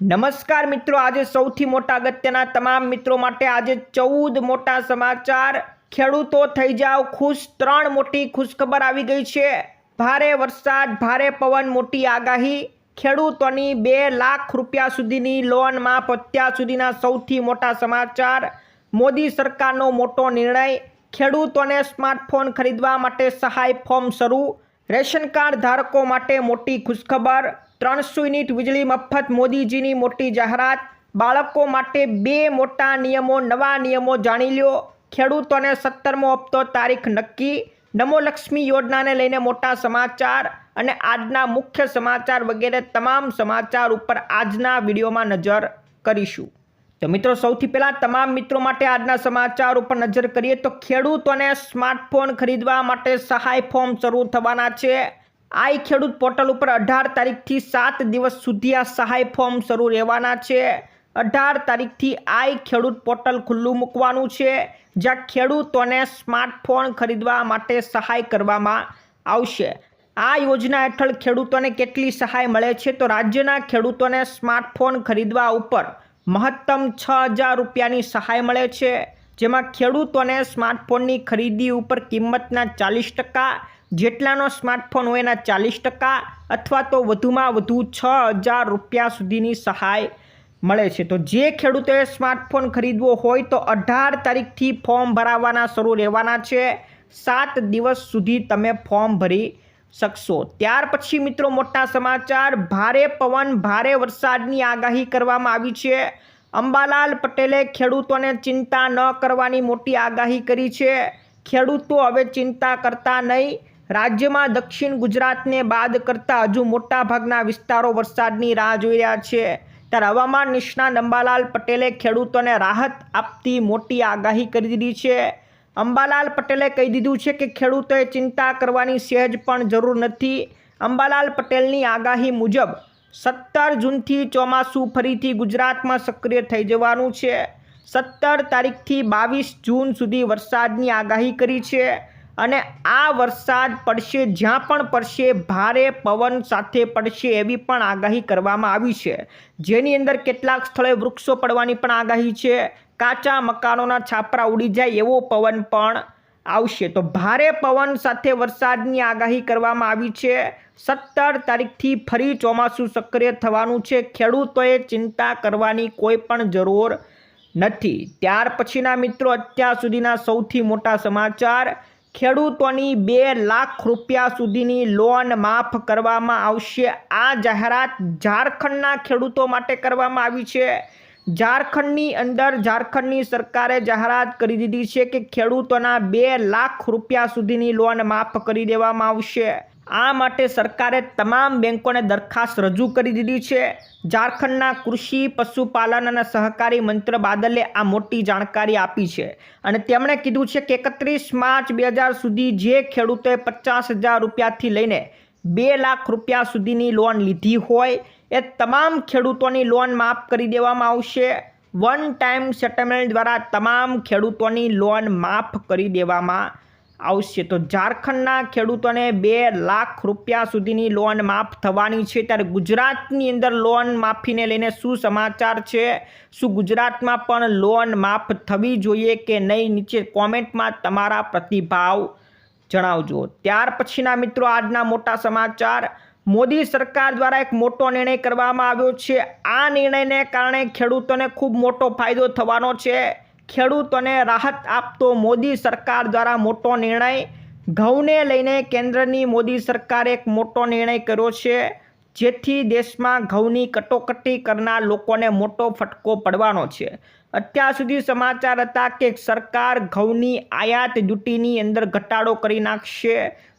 નમસ્કાર મિત્રો, આજે સૌથી મોટા અગત્યના તમામ મિત્રો માટે આજે ચૌદ મોટા સમાચાર. ખેડૂતો થઈ જાવ ખુશ, ત્રણ મોટી ખુશખબર આવી ગઈ છે. ભારે વરસાદ, ભારે પવન, મોટી આગાહી. ખેડૂતોની બે લાખ રૂપિયા સુધીની લોનમાં પત્યા સુધીના સૌથી મોટા સમાચાર. મોદી સરકારનો મોટો નિર્ણય, ખેડૂતોને સ્માર્ટફોન ખરીદવા માટે સહાય ફોર્મ શરૂ. રેશન કાર્ડ ધારકો માટે મોટી ખુશખબર. ત્રણસો યુનિટ વીજળી મફત મોદીજીની મોટી જાહેરાત. બાળકો માટે બે મોટા નિયમો, નવા નિયમો જાણી લ્યો. ખેડૂતોને સત્તરમો હપ્તો તારીખ નક્કી. નમો લક્ષ્મી યોજનાને લઈને મોટા સમાચાર અને આજના મુખ્ય સમાચાર વગેરે તમામ સમાચાર ઉપર આજના વિડીયોમાં નજર કરીશું. તો મિત્રો, સૌથી પહેલાં તમામ મિત્રો માટે આજના સમાચાર ઉપર નજર કરીએ તો ખેડૂતોને સ્માર્ટફોન ખરીદવા માટે સહાય ફોર્મ શરૂ થવાના છે. આઈ ખેડૂત પોર્ટલ ઉપર અઢાર તારીખથી સાત દિવસ સુધી આ સહાય ફોર્મ શરૂ રહેવાના છે. અઢાર તારીખથી આઈ ખેડૂત પોર્ટલ ખુલ્લું મૂકવાનું છે. જ્યાં ખેડૂતોને સ્માર્ટફોન ખરીદવા માટે સહાય કરવામાં આવશે. આ યોજના હેઠળ ખેડૂતોને કેટલી સહાય મળે છે તો રાજ્યના ખેડૂતોને સ્માર્ટફોન ખરીદવા ઉપર મહત્તમ છ હજાર રૂપિયાની સહાય મળે છે. જેમાં ખેડૂતોને સ્માર્ટફોનની ખરીદી ઉપર કિંમતના ચાલીસ ટકા જેટલાનો સ્માર્ટફોન હોય એના ચાલીસ ટકા અથવા તો વધુમાં વધુ છ હજાર રૂપિયા સુધીની સહાય મળે છે. તો જે ખેડૂતોએ સ્માર્ટફોન ખરીદવો હોય તો અઢાર તારીખથી ફોર્મ ભરાવવાના શરૂ રહેવાના છે. સાત દિવસ સુધી તમે ફોર્મ ભરી શકશો. ત્યાર પછી મિત્રો મોટા સમાચાર, ભારે પવન, ભારે વરસાદની આગાહી કરવામાં આવી છે. અંબાલાલ પટેલે ખેડૂતોને ચિંતા ન કરવાની મોટી આગાહી કરી છે. ખેડૂતો હવે ચિંતા કરતા નહીં. રાજ્યમાં દક્ષિણ ગુજરાતને બાદ કરતાં હજુ મોટાભાગના વિસ્તારો વરસાદની રાહ જોઈ રહ્યા છે. ત્યારે હવામાન નિષ્ણાત અંબાલાલ પટેલે ખેડૂતોને રાહત આપતી મોટી આગાહી કરી દીધી છે. અંબાલાલ પટેલે કહી દીધું છે કે ખેડૂતોએ ચિંતા કરવાની સહેજ પણ જરૂર નથી. અંબાલાલ પટેલની આગાહી મુજબ સત્તર જૂનથી ચોમાસું ફરીથી ગુજરાતમાં સક્રિય થઈ જવાનું છે. સત્તર તારીખથી બાવીસ જૂન સુધી વરસાદની આગાહી કરી છે. અને આ વરસાદ પડશે, જ્યાં પણ પડશે, ભારે પવન સાથે પડશે એવી પણ આગાહી કરવામાં આવી છે. જેની અંદર કેટલાક સ્થળે વૃક્ષો પડવાની પણ આગાહી છે. કાચા મકાનોના છાપરા ઉડી જાય એવો પવન પણ આવશે. તો ભારે પવન સાથે વરસાદની આગાહી કરવામાં આવી છે. સત્તર તારીખથી ફરી ચોમાસું સક્રિય થવાનું છે. ખેડૂતોએ ચિંતા કરવાની કોઈ પણ જરૂર નથી. ત્યાર પછીના મિત્રો, અત્યાર સુધીના સૌથી મોટા સમાચાર. ખેડૂતોની બે લાખ રૂપિયા સુધીની લોન માફ કરવામાં આવશે. આ જાહેરાત ઝારખંડના ખેડૂતો માટે કરવામાં આવી છે. ઝારખંડની અંદર ઝારખંડની સરકારે જાહેરાત કરી દીધી છે કે ખેડૂતોના બે લાખ રૂપિયા સુધીની લોન માફ કરી દેવામાં આવશે. આ માટે સરકારે તમામ બેંકોને દરખાસ્ત રજૂ કરી દીધી છે. ઝારખંડના કૃષિ, પશુપાલન અને સહકારી મંત્ર બાદલે આ મોટી જાણકારી આપી છે. અને તેમણે કીધું છે કે એકત્રીસ માર્ચ બે હજાર સુધી જે ખેડૂતોએ પચાસ હજાર રૂપિયાથી લઈને બે લાખ રૂપિયા સુધીની લોન લીધી હોય, એ તમામ ખેડૂતોની લોન માફ કરી દેવામાં આવશે. વન ટાઈમ સેટલમેન્ટ દ્વારા તમામ ખેડૂતોની લોન માફ કરી દેવામાં આવશે. તો ઝારખંડના ખેડૂતોને બે લાખ રૂપિયા સુધીની લોન માફ થવાની છે. ત્યારે ગુજરાતની અંદર લોન માફીને લઈને શું સમાચાર છે? શું ગુજરાતમાં પણ લોન માફ થવી જોઈએ કે નહીં? નીચે કોમેન્ટમાં તમારા પ્રતિભાવ જણાવજો. ત્યાર પછીના મિત્રો, આજના મોટા સમાચાર. મોદી સરકાર દ્વારા એક મોટો નિર્ણય કરવામાં આવ્યો છે. આ નિર્ણયને કારણે ખેડૂતોને ખૂબ મોટો ફાયદો થવાનો છે. ખેડૂતોને રાહત આપતો મોદી સરકાર દ્વારા મોટો નિર્ણય. ઘઉંને લઈને કેન્દ્રની મોદી સરકારે એક મોટો નિર્ણય કર્યો છે. જેથી દેશમાં ઘઉંની કટોકટી કરનાર લોકોને મોટો ફટકો પડવાનો છે. અત્યાર સુધી સમાચાર હતા કે સરકાર ઘઉંની આયાત ડ્યુટીની અંદર ઘટાડો કરી નાખશે.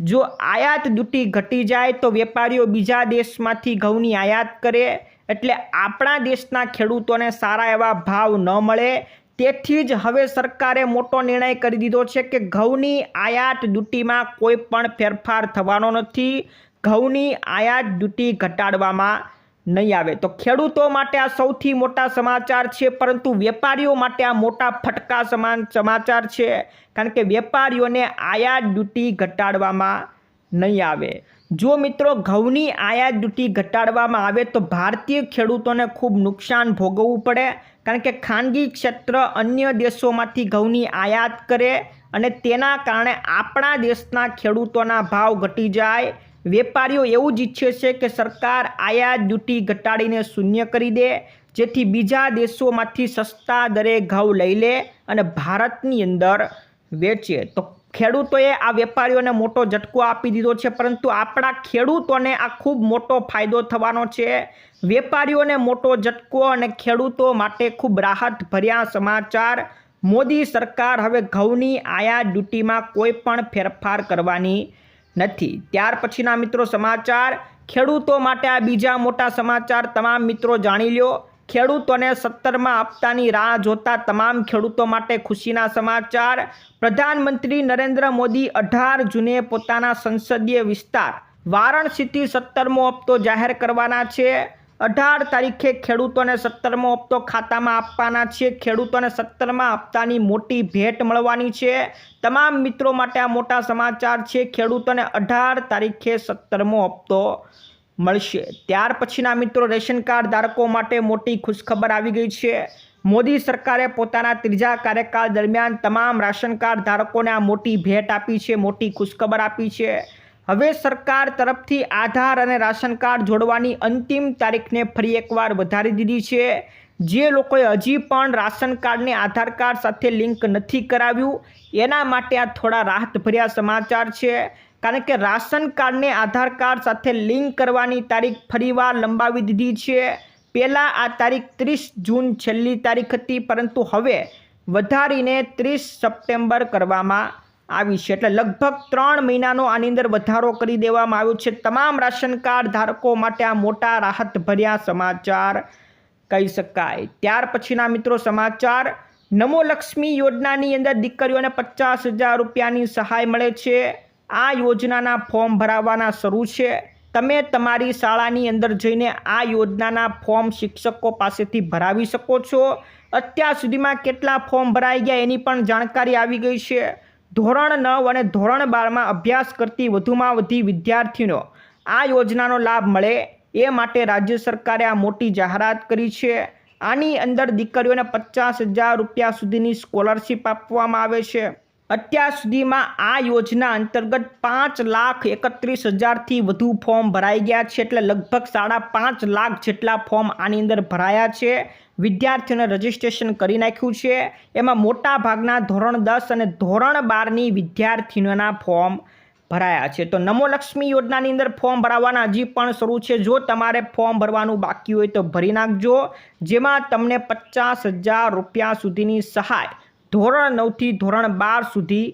જો આયાત ડ્યુટી ઘટી જાય તો વેપારીઓ બીજા દેશમાંથી ઘઉંની આયાત કરે. એટલે આપણા દેશના ખેડૂતોને સારા એવા ભાવ ન મળે. તેથી જ હવે સરકારે મોટો નિર્ણય કરી દીધો છે કે ઘઉંની આયાત ડ્યુટીમાં કોઈ પણ ફેરફાર થવાનો નથી. ઘઉંની આયાત ડ્યુટી ઘટાડવામાં નહીં આવે. તો ખેડૂતો માટે આ સૌથી મોટા સમાચાર છે, પરંતુ વેપારીઓ માટે આ મોટા ફટકા સમાન સમાચાર છે, કારણ કે વેપારીઓને આયાત ડ્યુટી ઘટાડવામાં નહીં આવે. જો મિત્રો ઘઉંની આયાત ડ્યુટી ઘટાડવામાં આવે તો ભારતીય ખેડૂતોને ખૂબ નુકસાન ભોગવવું પડે, કારણ કે ખાનગી ક્ષેત્ર અન્ય દેશોમાંથી ઘઉંની આયાત કરે અને તેના કારણે આપણા દેશના ખેડૂતોના ભાવ ઘટી જાય. વેપારીઓ એવું જ ઈચ્છે છે કે સરકાર આયાત ડ્યુટી ઘટાડીને શૂન્ય કરી દે, જેથી બીજા દેશોમાંથી સસ્તા દરે ઘઉં લઈ લે અને ભારતની અંદર વેચે. તો ખેડૂતોએ આ વેપારીઓને મોટો ઝટકો આપી દીધો છે, પરંતુ આપણા ખેડૂતોને આ ખૂબ મોટો ફાયદો થવાનો છે. વેપારીઓને મોટો ઝટકો અને ખેડૂતો માટે ખૂબ રાહત ભર્યા સમાચાર. મોદી સરકાર હવે ઘઉંની આયાત ડ્યુટીમાં કોઈ પણ ફેરફાર કરવાની નથી. ત્યાર પછીના મિત્રો સમાચાર. ખેડૂતો માટે આ બીજા મોટા સમાચાર તમામ મિત્રો જાણી લ્યો. ખેડૂતોને સત્તરમાં હપ્તાની રાહ જોતા તમામ ખેડૂતો માટે ખુશીના સમાચાર. પ્રધાનમંત્રી નરેન્દ્ર મોદી અઢાર જૂને પોતાના સંસદીય વિસ્તાર વારાણસીથી સત્તરમો હપ્તો જાહેર કરવાના છે. અઢાર તારીખે ખેડૂતોને સત્તરમો હપ્તો ખાતામાં આપવાના છે. ખેડૂતોને સત્તરમાં હપ્તાની મોટી ભેટ મળવાની છે. તમામ મિત્રો માટે આ મોટા સમાચાર છે. ખેડૂતોને અઢાર તારીખે સત્તરમો હપ્તો મળશે. ત્યાર પછીના મિત્રો રેશન કાર્ડ ધારકો માટે મોટી ખુશખબર આવી ગઈ છે. મોદી સરકારે પોતાના ત્રીજા કાર્યકાળ દરમિયાન તમામ રાશન કાર્ડ ધારકોને આ મોટી ભેટ આપી છે, મોટી ખુશખબર આપી છે. હવે સરકાર તરફથી આધાર અને રાશન કાર્ડ જોડવાની અંતિમ તારીખને ફરી એકવાર વધારી દીધી છે. જે લોકોએ હજી પણ રાશન કાર્ડને આધાર કાર્ડ સાથે લિંક નથી કરાવ્યું, એના માટે આ થોડા રાહતભર્યા સમાચાર છે. કારણ કે રાશન કાર્ડને આધાર કાર્ડ સાથે લિંક કરવાની તારીખ ફરીવાર લંબાવી દીધી છે. પહેલાં આ તારીખ ત્રીસ જૂન છેલ્લી તારીખ હતી, પરંતુ હવે વધારીને ત્રીસ સપ્ટેમ્બર કરવામાં આવી છે. એટલે લગભગ ત્રણ મહિનાનો આની અંદર વધારો કરી દેવામાં આવ્યો છે. તમામ રાશન કાર્ડ ધારકો માટે આ મોટા રાહતભર્યા સમાચાર કહી શકાય. ત્યાર પછીના મિત્રો સમાચાર, નમો લક્ષ્મી યોજનાની અંદર દીકરીઓને પચાસ હજાર રૂપિયાની સહાય મળે છે. આ યોજનાના ફોર્મ ભરાવવાના શરૂ છે. તમે તમારી શાળાની અંદર જઈને આ યોજનાના ફોર્મ શિક્ષકો પાસેથી ભરાવી શકો છો. અત્યાર સુધીમાં કેટલા ફોર્મ ભરાઈ ગયા એની પણ જાણકારી આવી ગઈ છે. ધોરણ નવ અને ધોરણ બારમાં અભ્યાસ કરતી વધુમાં વધી વિદ્યાર્થીનો આ યોજનાનો લાભ મળે. એ માટે રાજ્ય સરકારે આ મોટી જાહેરાત કરી છે. આની અંદર દીકરીઓને પચાસ હજાર રૂપિયા સુધીની સ્કોલરશીપ આપવામાં આવે છે. અત્યાર સુધીમાં આ યોજના અંતર્ગત પાંચ લાખ એકત્રીસ હજારથી વધુ ફોર્મ ભરાઈ ગયા છે એટલે લગભગ સાડા પાંચ લાખ જેટલા ફોર્મ આની અંદર ભરાયા છે. વિદ્યાર્થીઓને રજિસ્ટ્રેશન કરી નાખ્યું છે. એમાં મોટા ભાગના ધોરણ દસ અને ધોરણ બારની વિદ્યાર્થીઓના ફોર્મ ભરાયા છે. તો નમો લક્ષ્મી યોજનાની અંદર ફોર્મ ભરાવાના હજી પણ શરૂ છે. જો તમારે ફોર્મ ભરવાનું બાકી હોય તો ભરી નાખજો. જેમાં તમને પચાસ હજાર રૂપિયા સુધીની સહાય ધોરણ નવથી ધોરણ બાર સુધી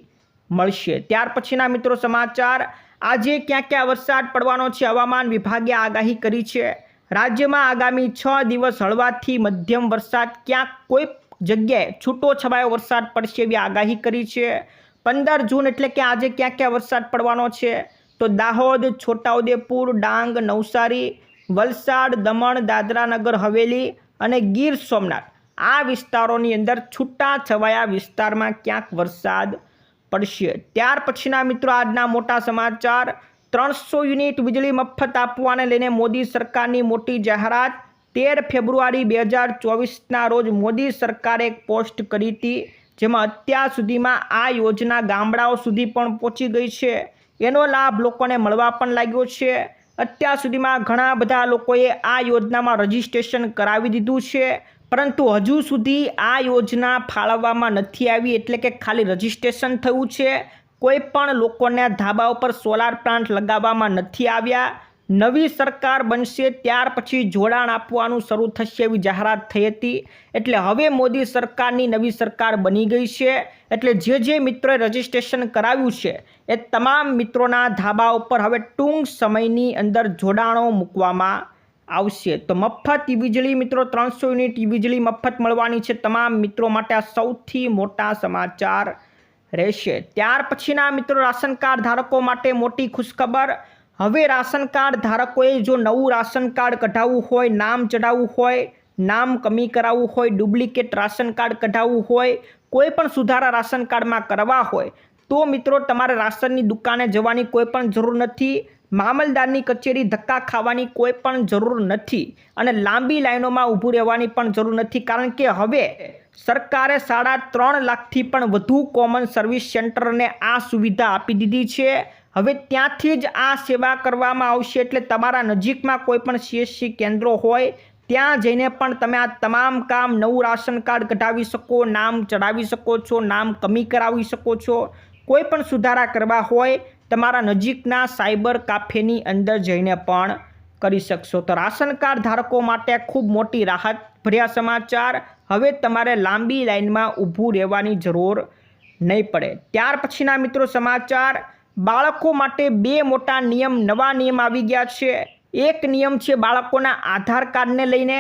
મળશે. ત્યાર પછીના મિત્રો સમાચાર. આજે ક્યાં ક્યાં વરસાદ પડવાનો છે? હવામાન વિભાગે આગાહી કરી છે. રાજ્યમાં આગામી છ દિવસ હળવાથી મધ્યમ વરસાદ. ક્યાંક કોઈ જગ્યાએ છૂટો છવાયો વરસાદ પડશે એવી આગાહી કરી છે. પંદર જૂન એટલે કે આજે ક્યાં ક્યાં વરસાદ પડવાનો છે? તો દાહોદ, છોટાઉદેપુર, ડાંગ, નવસારી, વલસાડ, દમણ દાદરા નગર હવેલી અને ગીર સોમનાથ. આ વિસ્તારોની અંદર છૂટા છવાયા વિસ્તારમાં ક્યાંક વરસાદ પડશે. ત્યાર પછીના મિત્રો આજના મોટા સમાચાર. ત્રણસો યુનિટ વીજળી મફત આપવાને લઈને મોદી સરકારની મોટી જાહેરાત. તેર ફેબ્રુઆરી બે હજાર ચોવીસના રોજ મોદી સરકારે એક પોસ્ટ કરી હતી. જેમાં અત્યાર સુધીમાં આ યોજના ગામડાઓ સુધી પણ પહોંચી ગઈ છે. એનો લાભ લોકોને મળવા પણ લાગ્યો છે. અત્યાર સુધીમાં ઘણા બધા લોકોએ આ યોજનામાં રજીસ્ટ્રેશન કરાવી દીધું છે. પરંતુ હજુ સુધી આ યોજના ફાળવવામાં નથી આવી એટલે કે ખાલી રજીસ્ટ્રેશન થયું છે. કોઈ પણ લોકોને ધાબા ઉપર સોલાર પ્લાન્ટ લગાવવામાં નથી આવ્યા. નવી સરકાર બનશે ત્યાર પછી જોડાણ આપવાનું શરૂ થશે એવી જાહેરાત થઈ હતી. એટલે હવે મોદી સરકારની નવી સરકાર બની ગઈ છે. એટલે જે જે મિત્રોએ રજીસ્ટ્રેશન કરાવ્યું છે, એ તમામ મિત્રોના ધાબા ઉપર હવે ટૂંક સમયની અંદર જોડાણો મૂકવામાં આવશે. તો મફત વીજળી મિત્રો, ત્રણસો યુનિટ વીજળી મફત મળવાની છે તમામ મિત્રો માટે આ સૌથી મોટા સમાચાર રહેશે. ત્યાર પછીના મિત્રો રાશન કાર્ડ ધારકો માટે મોટી ખુશખબર હવે રાશન કાર્ડ ધારકોએ જો નવું રાશન કાર્ડ કઢાવવું હોય, નામ ચડાવવું હોય, નામ કમી કરાવવું હોય, ડુપ્લિકેટ રાશન કાર્ડ કઢાવવું હોય, કોઈ પણ સુધારા રાશન કાર્ડમાં કરવા હોય, તો મિત્રો તમારે રાશનની દુકાને જવાની કોઈ પણ જરૂર નથી, મામલદારની કચેરી ધક્કા ખાવાની કોઈ પણ જરૂર નથી અને લાંબી લાઈનોમાં ઊભું રહેવાની પણ જરૂર નથી. કારણ કે હવે સરકારે સાડા ત્રણ લાખથી પણ વધુ કોમન સર્વિસ સેન્ટરને આ સુવિધા આપી દીધી છે. હવે ત્યાંથી જ આ સેવા કરવામાં આવશે એટલે તમારા નજીકમાં કોઈ પણ સીએસસી કેન્દ્રો હોય, ત્યાં જઈને પણ તમે આ તમામ કામ નવું રાશન કાર્ડ કઢાવી શકો, નામ ચડાવી શકો છો, નામ કમી કરાવી શકો છો. કોઈ પણ સુધારા કરવા હોય, તમારા નજીકના સાયબર કાફેની અંદર જઈને પણ કરી શકશો. તો રાશન કાર્ડ ધારકો માટે ખૂબ મોટી રાહત. ભર્યા સમાચાર, હવે તમારે લાંબી લાઈનમાં ઊભું રહેવાની જરૂર નહીં પડે. ત્યાર પછીના મિત્રો સમાચાર બાળકો માટે બે મોટા નિયમ, નવા નિયમ આવી ગયા છે. એક નિયમ છે બાળકોના આધાર કાર્ડને લઈને.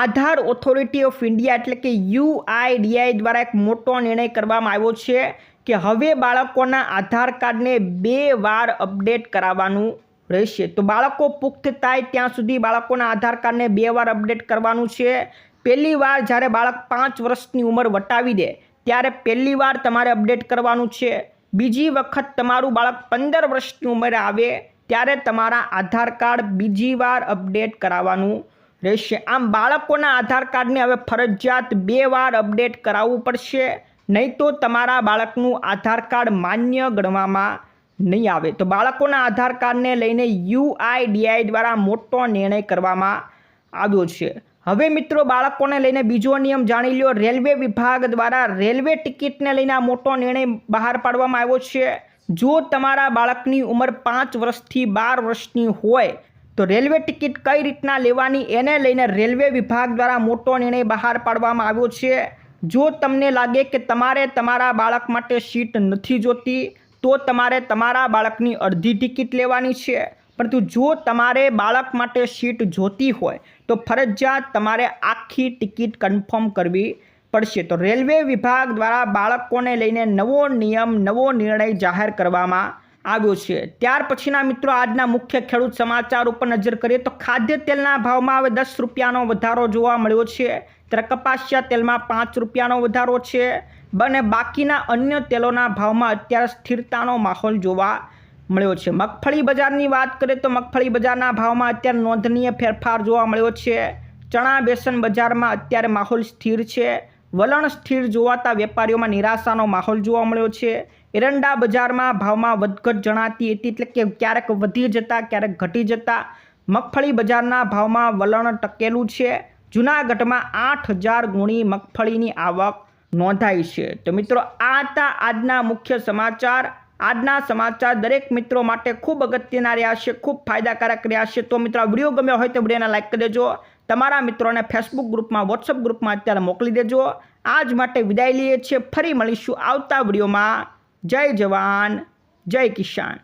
આધાર ઓથોરિટી ઓફ ઇન્ડિયા એટલે કે યુઆઈડીઆઈ દ્વારા એક મોટો નિર્ણય કરવામાં આવ્યો છે કે હવે બાળકોના આધાર કાર્ડને બે વાર અપડેટ કરાવવાનું રહેશે. તો બાળકો પુખ્ત થાય ત્યાં સુધી બાળકોના આધાર કાર્ડને બે વાર અપડેટ કરવાનું છે. પહેલી વાર જ્યારે બાળક પાંચ વર્ષની ઉંમર વટાવી દે, ત્યારે પહેલી વાર તમારે અપડેટ કરવાનું છે. બીજી વખત તમારું બાળક પંદર વર્ષની ઉંમરે આવે, ત્યારે તમારા આધાર કાર્ડ બીજી વાર અપડેટ કરાવવાનું રહેશે. આમ બાળકોના આધાર કાર્ડને હવે ફરજિયાત બે વાર અપડેટ કરાવવું પડશે, નહીં તો તમારા બાળકનું આધાર કાર્ડ માન્ય ગણવામાં નહીં આવે. તો બાળકોના આધાર કાર્ડને લઈને યુઆઈડીઆઈ દ્વારા મોટો નિર્ણય કરવામાં આવ્યો છે. હવે મિત્રો બાળકોને લઈને બીજો નિયમ જાણી લ્યો. રેલવે વિભાગ દ્વારા રેલવે ટિકિટને લઈને આ મોટો નિર્ણય બહાર પાડવામાં આવ્યો છે. જો તમારા બાળકની ઉંમર પાંચ વર્ષથી બાર વર્ષની હોય, તો રેલવે ટિકિટ કઈ રીતના લેવાની એને લઈને રેલવે વિભાગ દ્વારા મોટો નિર્ણય બહાર પાડવામાં આવ્યો છે. જો તમને લાગે કે તમારે તમારા બાળક માટે સીટ નથી જોતી, તો તમારે તમારા બાળકની અડધી ટિકિટ લેવાની છે. પરંતુ જો તમારે બાળક માટે સીટ જોતી હોય, તો ફરજિયાત તમારે આખી ટિકિટ કન્ફર્મ કરવી પડશે. તો રેલવે વિભાગ દ્વારા બાળકોને લઈને નવો નિયમ, નવો નિર્ણય જાહેર કરવામાં આવ્યો છે. ત્યાર પછીના મિત્રો, આજના મુખ્ય ખેડૂત સમાચાર ઉપર નજર કરીએ તો ખાદ્ય તેલના ભાવમાં હવે દસ રૂપિયાનો વધારો જોવા મળ્યો છે. ત્યારે કપાસિયા તેલમાં પાંચ રૂપિયાનો વધારો છે. અને બાકીના અન્ય તેલોના ભાવમાં અત્યારે સ્થિરતાનો માહોલ જોવા મળ્યો છે. મગફળી બજારની વાત કરીએ તો મગફળી બજારના ભાવમાં અત્યારે નોંધનીય ફેરફાર જોવા મળ્યો છે. ચણા બેસન બજારમાં અત્યારે માહોલ સ્થિર છે. વલણ સ્થિર જોવાતા વેપારીઓમાં નિરાશાનો માહોલ જોવા મળ્યો છે. એરંડા બજારમાં ભાવમાં વધઘટ જણાતી હતી એટલે કે ક્યારેક વધી જતા, ક્યારેક ઘટી જતા. મગફળી બજારના ભાવમાં વલણ ટકેલું છે. જૂનાગઢમાં આઠ હજાર ગુણી મગફળીની આવક નોંધાઈ છે. તો મિત્રો, આ હતા આજના મુખ્ય સમાચાર. આજના સમાચાર દરેક મિત્રો માટે ખૂબ અગત્યના રહ્યા છે, ખૂબ ફાયદાકારક રહ્યા છે. તો મિત્રો વીડિયો ગમ્યો હોય તો વિડીયોને લાઇક કરી દેજો. તમારા મિત્રોને ફેસબુક ગ્રુપમાં વોટ્સઅપ ગ્રુપમાં અત્યારે મોકલી દેજો. આજ માટે વિદાય લઈએ છીએ. ફરી મળીશું આવતા વિડીયોમાં. જય જવાન, જય કિસાન.